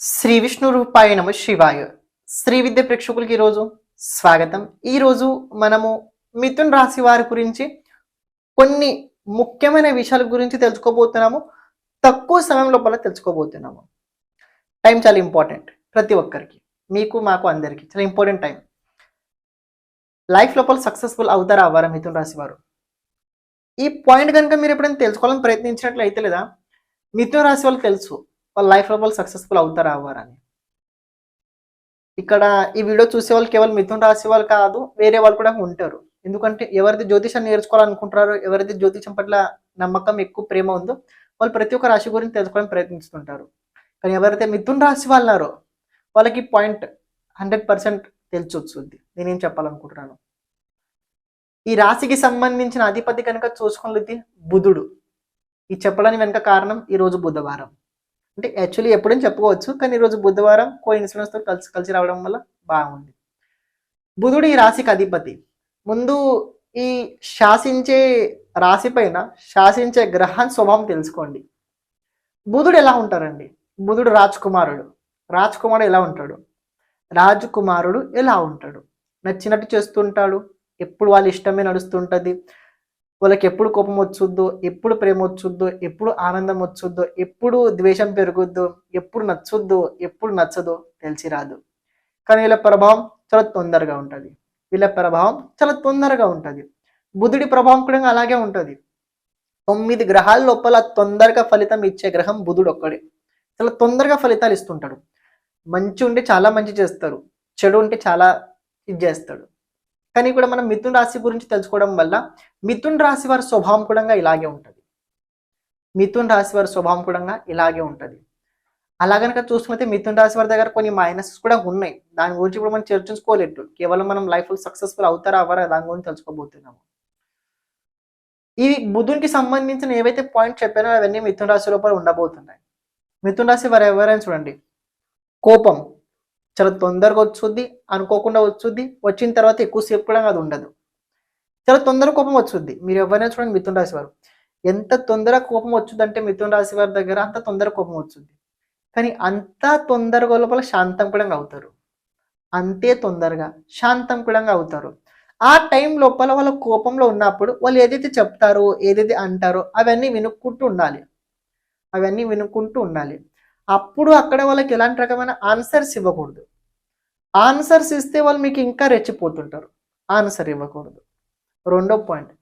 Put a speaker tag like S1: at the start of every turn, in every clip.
S1: శ్రీ విష్ణు రూపాయ నమ శివాయ. శ్రీ విద్య ప్రేక్షకులకి ఈరోజు స్వాగతం. ఈరోజు మనము మిథున్ రాశి వారి గురించి కొన్ని ముఖ్యమైన విషయాల గురించి తెలుసుకోబోతున్నాము. తక్కువ సమయం లోపల తెలుసుకోబోతున్నాము. టైం చాలా ఇంపార్టెంట్ ప్రతి ఒక్కరికి. మీకు మాకు అందరికి చాలా ఇంపార్టెంట్ టైం. లైఫ్ లోపల సక్సెస్ఫుల్ అవుతారా అవ్వరా మిథున్ రాశి వారు? ఈ పాయింట్ కనుక మీరు ఎప్పుడైనా తెలుసుకోవాలని ప్రయత్నించినట్లు అయితే లేదా మిథున్ రాశి వాళ్ళు తెలుసు. వాళ్ళ లైఫ్లో వాళ్ళు సక్సెస్ఫుల్ అవుతారా అవ్వారని. ఇక్కడ ఈ వీడియో చూసే వాళ్ళు కేవలం మిథున్ రాశి వాళ్ళు కాదు వేరే వాళ్ళు కూడా ఉంటారు. ఎందుకంటే ఎవరైతే జ్యోతిషం నేర్చుకోవాలనుకుంటారో ఎవరైతే జ్యోతిషం పట్ల నమ్మకం ఎక్కువ ప్రేమ ఉందో వాళ్ళు ప్రతి ఒక్క రాశి గురించి తెలుసుకోవడానికి ప్రయత్నిస్తుంటారు. కానీ ఎవరైతే మిథున్ రాశి వాళ్ళారో వాళ్ళకి పాయింట్ హండ్రెడ్ పర్సెంట్ తెలిసి వస్తుంది. నేనేం చెప్పాలనుకుంటున్నాను? ఈ రాశికి సంబంధించిన అధిపతి కనుక చూసుకున్నది బుధుడు. ఈ చెప్పడానికి వెనుక కారణం ఈరోజు బుధవారం. అంటే యాక్చువల్లీ ఎప్పుడైనా చెప్పుకోవచ్చు కానీ ఈరోజు బుధవారం కో ఇన్సూరెన్స్తో కలిసి కలిసి రావడం వల్ల బాగుంది. బుధుడు ఈ రాశికి అధిపతి. ముందు ఈ శాసించే రాశి పైన శాసించే గ్రహం స్వభావం తెలుసుకోండి. బుధుడు ఎలా ఉంటారండి? బుధుడు రాజకుమారుడు. రాజకుమారుడు ఎలా ఉంటాడు? రాజకుమారుడు ఎలా ఉంటాడు? నచ్చినట్టు చేస్తుంటాడు ఎప్పుడు వాళ్ళ ఇష్టమే నడుస్తుంటుంది వాళ్ళకి ఎప్పుడు కోపం వచ్చుద్దో ఎప్పుడు ప్రేమ వచ్చుద్దో ఎప్పుడు ఆనందం వచ్చుద్దో ఎప్పుడు ద్వేషం పెరుగుద్దో ఎప్పుడు నచ్చుద్దో ఎప్పుడు నచ్చదో తెలిసి రాదు. కానీ వీళ్ళ ప్రభావం చాలా తొందరగా ఉంటుంది. వీళ్ళ ప్రభావం చాలా తొందరగా ఉంటుంది. బుధుడి ప్రభావం కూడా అలాగే ఉంటుంది. తొమ్మిది గ్రహాల లోపల తొందరగా ఫలితం ఇచ్చే గ్రహం బుధుడు ఒక్కడే. చాలా తొందరగా ఫలితాలు ఇస్తుంటాడు. మంచి ఉంటే చాలా మంచి చేస్తారు చెడు ఉంటే చాలా ఇది చేస్తాడు. కానీ కూడా మనం మిథున్ రాశి గురించి తెలుసుకోవడం వల్ల మిథున్ రాశి వారి స్వభావం కూడా ఇలాగే ఉంటుంది. మిథున్ రాశి వారి స్వభావం కూడా ఇలాగే ఉంటుంది. అలా కనుక చూసుకుంటే మిథున్ రాశి వారి దగ్గర కొన్ని మైనస్ కూడా ఉన్నాయి. దాని గురించి ఇప్పుడు మనం చర్చించుకోలేదు. కేవలం మనం లైఫ్ సక్సెస్ఫుల్ అవుతారా అవ్వరా దాని గురించి తెలుసుకోబోతున్నాము. ఈ బుధునికి సంబంధించిన ఏవైతే పాయింట్ చెప్పానో అవన్నీ మిథున్ రాశి లోపల ఉండబోతున్నాయి. మిథున్ రాశి వారు ఎవరైనా చూడండి. కోపం. చాలా తొందరగా వచ్చుద్ది అనుకోకుండా వచ్చుద్ది వచ్చిన తర్వాత ఎక్కువసేపు కూడా అది ఉండదు. చాలా తొందరగా కోపం వచ్చుద్ది. మీరు ఎవరైనా చూడండి మిథున రాశి వారు. ఎంత తొందరగా కోపం వచ్చుద్దంటే మిథున రాశి వారి దగ్గర అంత తొందరగా కోపం వచ్చుద్ది. కానీ అంత తొందరగా లోపల శాంతం కూడా అవుతారు. అంతే తొందరగా శాంతం కూడా అవుతారు. ఆ టైం లోపల వాళ్ళ కోపంలో ఉన్నప్పుడు వాళ్ళు ఏదైతే చెప్తారో ఏదైతే అంటారో అవన్నీ వినుక్కుంటూ ఉండాలి. అవన్నీ వినుక్కుంటూ ఉండాలి. అప్పుడు అక్కడ వాళ్ళకి ఎలాంటి రకమైన ఆన్సర్స్ ఇవ్వకూడదు. ఆన్సర్స్ ఇస్తే వాళ్ళు మీకు ఇంకా రెచ్చిపోతుంటారు. ఆన్సర్ ఇవ్వకూడదు. రెండో పాయింట్.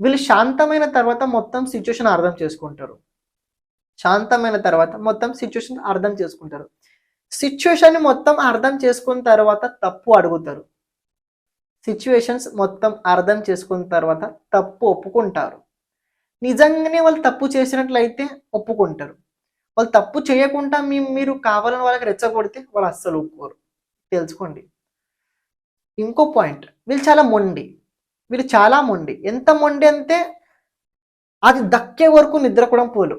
S1: వీళ్ళు శాంతమైన తర్వాత మొత్తం సిచ్యువేషన్ అర్థం చేసుకుంటారు. శాంతమైన తర్వాత మొత్తం సిచ్యువేషన్ అర్థం చేసుకుంటారు. సిచ్యువేషన్ మొత్తం అర్థం చేసుకున్న తర్వాత తప్పు అడుగుతారు. సిచ్యువేషన్స్ మొత్తం అర్థం చేసుకున్న తర్వాత తప్పు ఒప్పుకుంటారు. నిజంగానే వాళ్ళు తప్పు చేసినట్లయితే ఒప్పుకుంటారు. వాళ్ళు తప్పు చేయకుండా మీ మీరు కావాలని వాళ్ళకి రెచ్చగొడితే వాళ్ళు అస్సలు ఒప్పుకోరు. తెలుసుకోండి. ఇంకో పాయింట్ వీళ్ళు చాలా మొండి. వీళ్ళు చాలా మొండి. ఎంత మొండి అంటే అది దక్కే వరకు నిద్ర కూడా పోలు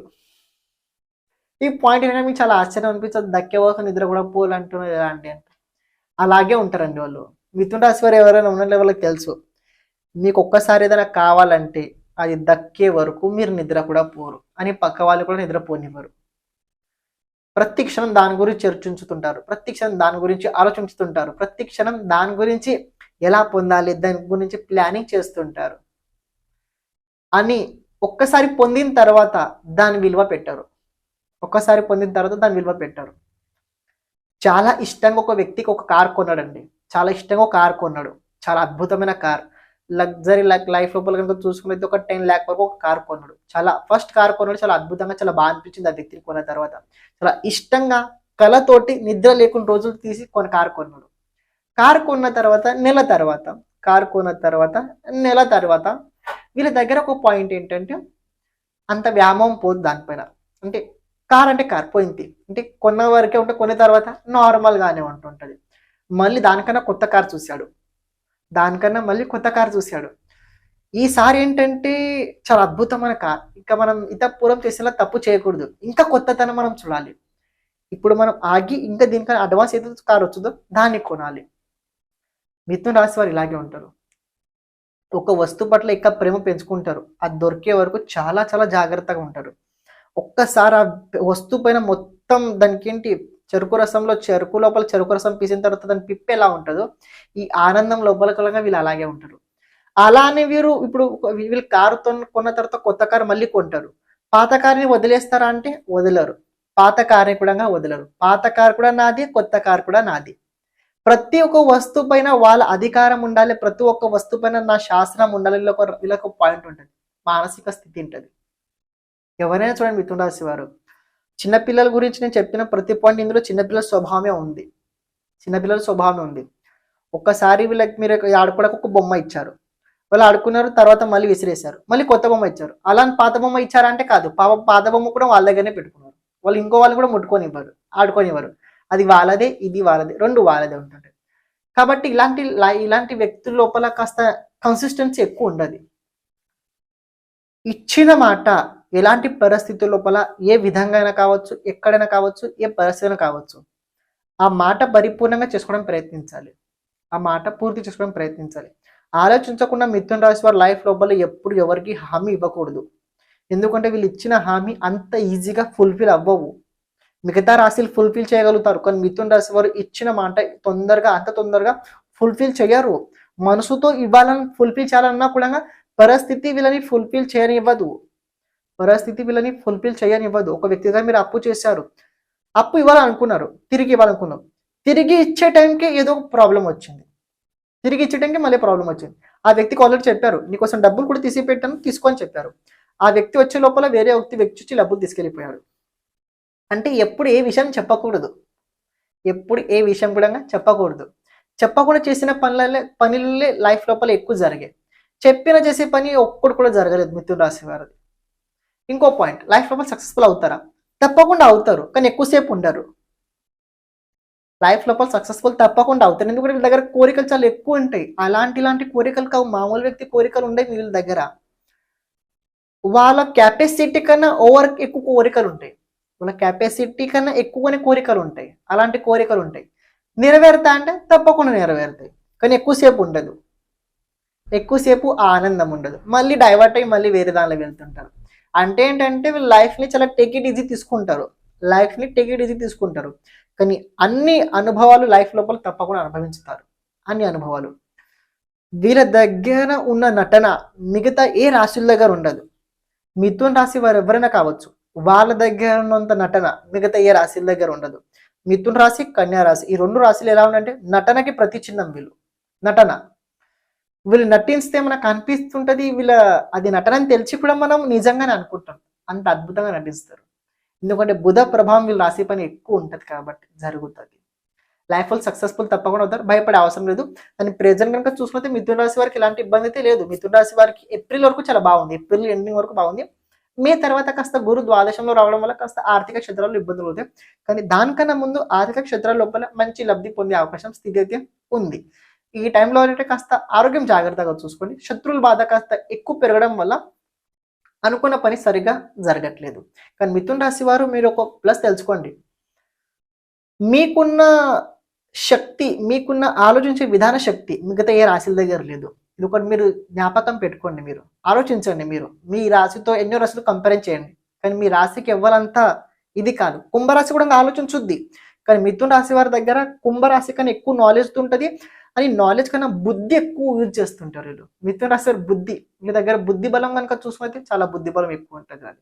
S1: ఈ పాయింట్ ఏంటంటే మీకు చాలా ఆశ్చర్యం అనిపిస్తుంది. దక్కే వరకు నిద్ర కూడా పోలు అంటున్నారు ఎలా అంటే అలాగే ఉంటారండి వాళ్ళు. మిథున రాశి వారు ఎవరైనా ఉన్న వాళ్ళకి తెలుసు. మీకు ఒక్కసారి ఏదైనా కావాలంటే అది దక్కే వరకు మీరు నిద్ర కూడా పోరు. అని పక్క వాళ్ళు కూడా నిద్ర పోనివ్వరు. ప్రతి క్షణం దాని గురించి చర్చించుతుంటారు. ప్రతి క్షణం దాని గురించి ఆలోచించుతుంటారు. ప్రతి క్షణం దాని గురించి ఎలా పొందాలి దాని గురించి ప్లానింగ్ చేస్తుంటారు. అని ఒక్కసారి పొందిన తర్వాత దాని విలువ పెట్టారు. ఒక్కసారి పొందిన తర్వాత దాని విలువ పెట్టారు. చాలా ఇష్టంగా ఒక వ్యక్తికి ఒక కార్ కొన్నాడండి. చాలా ఇష్టంగా ఒక కార్ కొన్నాడు. చాలా అద్భుతమైన కార్. లగ్జరీ లైక్ లైఫ్ లోపల కనుక చూసుకున్నది ఒక టెన్ ల్యాక్ వరకు ఒక కార్ కొన్నాడు. చాలా ఫస్ట్ కార్ కొన్నాడు చాలా అద్భుతంగా చాలా బాగా అనిపించింది ఆ వ్యక్తిని కొన్న తర్వాత. చాలా ఇష్టంగా కళతోటి నిద్ర లేకుండా రోజులు తీసి కొన్ని కార్ కొన్నాడు. కార్ కొన్న తర్వాత నెల తర్వాత కార్ కొన్న తర్వాత నెల తర్వాత వీళ్ళ దగ్గర ఒక పాయింట్ ఏంటంటే అంత వ్యామోహం పోదు దానిపైన. అంటే కార్ అంటే కార్ పోయింది. అంటే కొన్న వరకే ఉంటే కొన్న తర్వాత నార్మల్గానే ఉంటుంటుంది. మళ్ళీ దానికన్నా కొత్త కార్ చూశాడు. దానికన్నా మళ్ళీ కొత్త కార్ చూశాడు. ఈసారి ఏంటంటే చాలా అద్భుతమైన కార్. ఇంకా మనం ఇతపూర్వం చేసేలా తప్పు చేయకూడదు. ఇంకా కొత్తతనం మనం చూడాలి. ఇప్పుడు మనం ఆగి ఇంకా దీనికన్నా అడ్వాన్స్ ఏదైతే కార్ వచ్చిందో దాన్ని కొనాలి. మిథున రాశి వారు ఇలాగే ఉంటారు. ఒక వస్తువు పట్ల ఇంకా ప్రేమ పెంచుకుంటారు. అది దొరికే వరకు చాలా చాలా జాగ్రత్తగా ఉంటారు. ఒక్కసారి ఆ వస్తువు పైన మొత్తం దానికి ఏంటి చెరుకు రసంలో చెరుకు లోపల చెరుకు రసం పీసిన తర్వాత దాని పిప్పి ఎలా ఉంటుందో ఈ ఆనందం లోపల కలగా వీళ్ళు అలాగే ఉంటారు. అలానే వీరు ఇప్పుడు వీళ్ళు కారు కొన్న తర్వాత కొత్త కారు మళ్ళీ కొంటారు. పాత కారుని వదిలేస్తారా అంటే వదలరు. పాత కారుని కూడా వదలరు. పాత కారు కూడా నాది కొత్త కారు కూడా నాది. ప్రతి ఒక్క వస్తువు పైన వాళ్ళ అధికారం ఉండాలి. ప్రతి ఒక్క వస్తువు పైన నా శాస్త్రం ఉండాలి. వీళ్ళకి ఒక- పాయింట్ ఉంటుంది. మానసిక స్థితి ఉంటుంది. ఎవరైనా చూడండి మిథున రాశి వారు. చిన్నపిల్లల గురించి నేను చెప్పిన ప్రతి పాయింట్ ఇందులో చిన్నపిల్లల స్వభావమే ఉంది. చిన్నపిల్లల స్వభావమే ఉంది. ఒక్కసారి వీళ్ళకి మీరు ఆడుకోవడానికి ఒక బొమ్మ ఇచ్చారు. వాళ్ళు ఆడుకున్నారు తర్వాత మళ్ళీ విసిరేశారు. మళ్ళీ కొత్త బొమ్మ ఇచ్చారు. అలా పాత బొమ్మ ఇచ్చారంటే కాదు. పాప పాత బొమ్మ కూడా వాళ్ళ దగ్గరనే పెట్టుకున్నారు. వాళ్ళు ఇంకో వాళ్ళు కూడా ముట్టుకొని ఇవ్వరు ఆడుకోనివ్వరు. అది వాళ్ళదే ఇది వాళ్ళదే రెండు వాళ్ళదే ఉంటుంది. కాబట్టి ఇలాంటి ఇలాంటి వ్యక్తుల లోపల కాస్త కన్సిస్టెన్సీ ఎక్కువ ఉండదు. ఇచ్చిన మాట ఎలాంటి పరిస్థితుల లోపల ఏ విధంగా అయినా కావచ్చు ఎక్కడైనా కావచ్చు ఏ పరిస్థితి కావచ్చు ఆ మాట పరిపూర్ణంగా చేసుకోవడం ప్రయత్నించాలి. ఆ మాట పూర్తి చేసుకోవడం ప్రయత్నించాలి. ఆలోచించకుండా మిథున్ రాశి వారి లైఫ్ లోపల ఎప్పుడు ఎవరికి హామీ ఇవ్వకూడదు. ఎందుకంటే వీళ్ళు ఇచ్చిన హామీ అంత ఈజీగా ఫుల్ఫిల్ అవ్వవు. మిగతా రాశులు ఫుల్ఫిల్ చేయగలుగుతారు కానీ మిథున్ రాశి వారు ఇచ్చిన మాట తొందరగా అంత తొందరగా ఫుల్ఫిల్ చేయరు. మనసుతో ఇవ్వాలని ఫుల్ఫిల్ చేయాలన్నా కూడా పరిస్థితి వీళ్ళని ఫుల్ఫిల్ చేయనివ్వదు. పరిస్థితి వీళ్ళని ఫుల్ఫిల్ చేయనివ్వదు. ఒక వ్యక్తిగా మీరు అప్పు చేశారు. అప్పు ఇవ్వాలనుకున్నారు. తిరిగి ఇవ్వాలనుకున్నాం. తిరిగి ఇచ్చే టైంకి ఏదో ప్రాబ్లం వచ్చింది. తిరిగి ఇచ్చే టైంకి మళ్ళీ ప్రాబ్లం వచ్చింది. ఆ వ్యక్తికి ఆల్రెడీ చెప్పారు. నీకోసం డబ్బులు కూడా తీసి పెట్టాను తీసుకొని చెప్పారు. ఆ వ్యక్తి వచ్చే లోపల వేరే వ్యక్తి వ్యక్తి వచ్చి డబ్బులు తీసుకెళ్ళిపోయాడు. అంటే ఎప్పుడు ఏ విషయం చెప్పకూడదు. ఎప్పుడు ఏ విషయం కూడా చెప్పకూడదు. చెప్పకుండా చేసిన పనులే పనులే లైఫ్ లోపల ఎక్కువ జరిగాయి. చెప్పిన చేసే పని ఒక్కడు కూడా జరగలేదు మిథున్ రాశి వారిది. ఇంకో పాయింట్ లైఫ్ లోపల సక్సెస్ఫుల్ అవుతారా? తప్పకుండా అవుతారు కానీ ఎక్కువసేపు ఉండరు. లైఫ్ లోపల సక్సెస్ఫుల్ తప్పకుండా అవుతారు. ఎందుకంటే వీళ్ళ దగ్గర కోరికలు చాలా ఎక్కువ ఉంటాయి. అలాంటి ఇలాంటి కోరికలు కావు. మామూలు వ్యక్తి కోరికలు ఉండే వీళ్ళ దగ్గర. వాళ్ళ కెపాసిటీ కన్నా ఓవర్ ఎక్కువ కోరికలు ఉంటాయి. వాళ్ళ కెపాసిటీ కన్నా ఎక్కువనే కోరికలు ఉంటాయి. అలాంటి కోరికలు ఉంటాయి. నెరవేరుతా అంటే తప్పకుండా నెరవేరుతాయి. కానీ ఎక్కువసేపు ఉండదు. ఎక్కువసేపు ఆనందం ఉండదు. మళ్ళీ డైవర్ట్ అయ్యి మళ్ళీ వేరే దానిలో వెళ్తుంటారు. అంటే ఏంటంటే వీళ్ళు లైఫ్ని చాలా టేక్ ఇట్ ఈజీ తీసుకుంటారు. లైఫ్ని టేక్ ఇట్ ఈజీ తీసుకుంటారు. కానీ అన్ని అనుభవాలు లైఫ్ లోపల తప్పకుండా అనుభవించుతారు. అన్ని అనుభవాలు. వీళ్ళ దగ్గర ఉన్న నటన మిగతా ఏ రాశుల దగ్గర ఉండదు. మిథున్ రాశి వారు ఎవరైనా కావచ్చు వాళ్ళ దగ్గర ఉన్నంత నటన మిగతా ఏ రాశుల దగ్గర ఉండదు. మిథున్ రాశి కన్యా రాశి ఈ రెండు రాశులు ఎలా ఉన్నాయంటే నటనకి ప్రతి చిహ్నం వీళ్ళు. నటన. వీళ్ళు నటిస్తే మనకు అనిపిస్తుంటది వీళ్ళ అది నటన అని తెలిసి కూడా మనం నిజంగానే అనుకుంటాం. అంత అద్భుతంగా నటిస్తారు. ఎందుకంటే బుధ ప్రభావం వీళ్ళు రాసే పని ఎక్కువ ఉంటుంది కాబట్టి జరుగుతుంది. లైఫ్ సక్సెస్ఫుల్ తప్పకుండా అవుతారు. భయపడే అవసరం లేదు. కానీ ప్రెజెంట్ కనుక చూసుకుంటే మిథున రాశి వారికి ఎలాంటి ఇబ్బంది అయితే లేదు. మిథున రాశి వారికి ఏప్రిల్ వరకు చాలా బాగుంది. ఏప్రిల్ ఎండింగ్ వరకు బాగుంది. మే తర్వాత కాస్త గురు ద్వాదశంలో రావడం వల్ల కాస్త ఆర్థిక క్షేత్రాల్లో ఇబ్బందులు అవుతాయి. కానీ దానికన్నా ముందు ఆర్థిక క్షేత్రాల లోపల మంచి లబ్ధి పొందే అవకాశం స్థితి అయితే ఉంది. ఈ టైంలో అంటే కాస్త ఆరోగ్యం జాగ్రత్తగా చూసుకోండి శత్రువుల బాధ కాస్త ఎక్కువ పెరగడం వల్ల అనుకున్న పని సరిగా జరగట్లేదు. కానీ మిథున్ రాశి వారు మీరు ఒక ప్లస్ తెలుసుకోండి. మీకున్న శక్తి మీకున్న ఆలోచించే విధాన శక్తి మిగతా ఏ రాశుల దగ్గర లేదు. ఇది ఒకటి మీరు జ్ఞాపకం పెట్టుకోండి మీరు ఆలోచించండి మీరు. మీ రాశితో ఎన్నో రాశులు కంపేర్ చేయండి. కానీ మీ రాశికి ఎవ్వరంతా ఇది కాదు. కుంభరాశి కూడా ఆలోచించుద్ది. కానీ మిథున్ రాశి వారి దగ్గర కుంభరాశి కన్నా ఎక్కువ నాలెడ్జ్ ఉంటుంది. అని నాలెడ్జ్ కన్నా బుద్ధి ఎక్కువ యూజ్ చేస్తుంటారు వీళ్ళు. మిథున రాశి బుద్ధి. మీ దగ్గర బుద్ధి బలం కనుక చూసుకుంటే చాలా బుద్ధి బలం ఎక్కువ ఉంటుంది అది.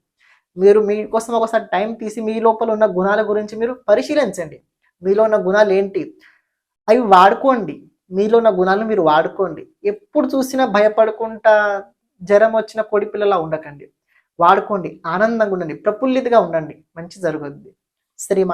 S1: మీరు మీకోసం ఒకసారి టైం తీసి మీ లోపల ఉన్న గుణాల గురించి మీరు పరిశీలించండి. మీలో ఉన్న గుణాలు ఏంటి? అవి వాడుకోండి. మీలో ఉన్న గుణాలను మీరు వాడుకోండి. ఎప్పుడు చూసినా భయపడకుండా జ్వరం వచ్చిన కోడి పిల్లలా ఉండకండి. వాడుకోండి. ఆనందంగా ఉండండి. ప్రఫుల్లితగా ఉండండి. మంచి జరుగుద్ది. శ్రీమా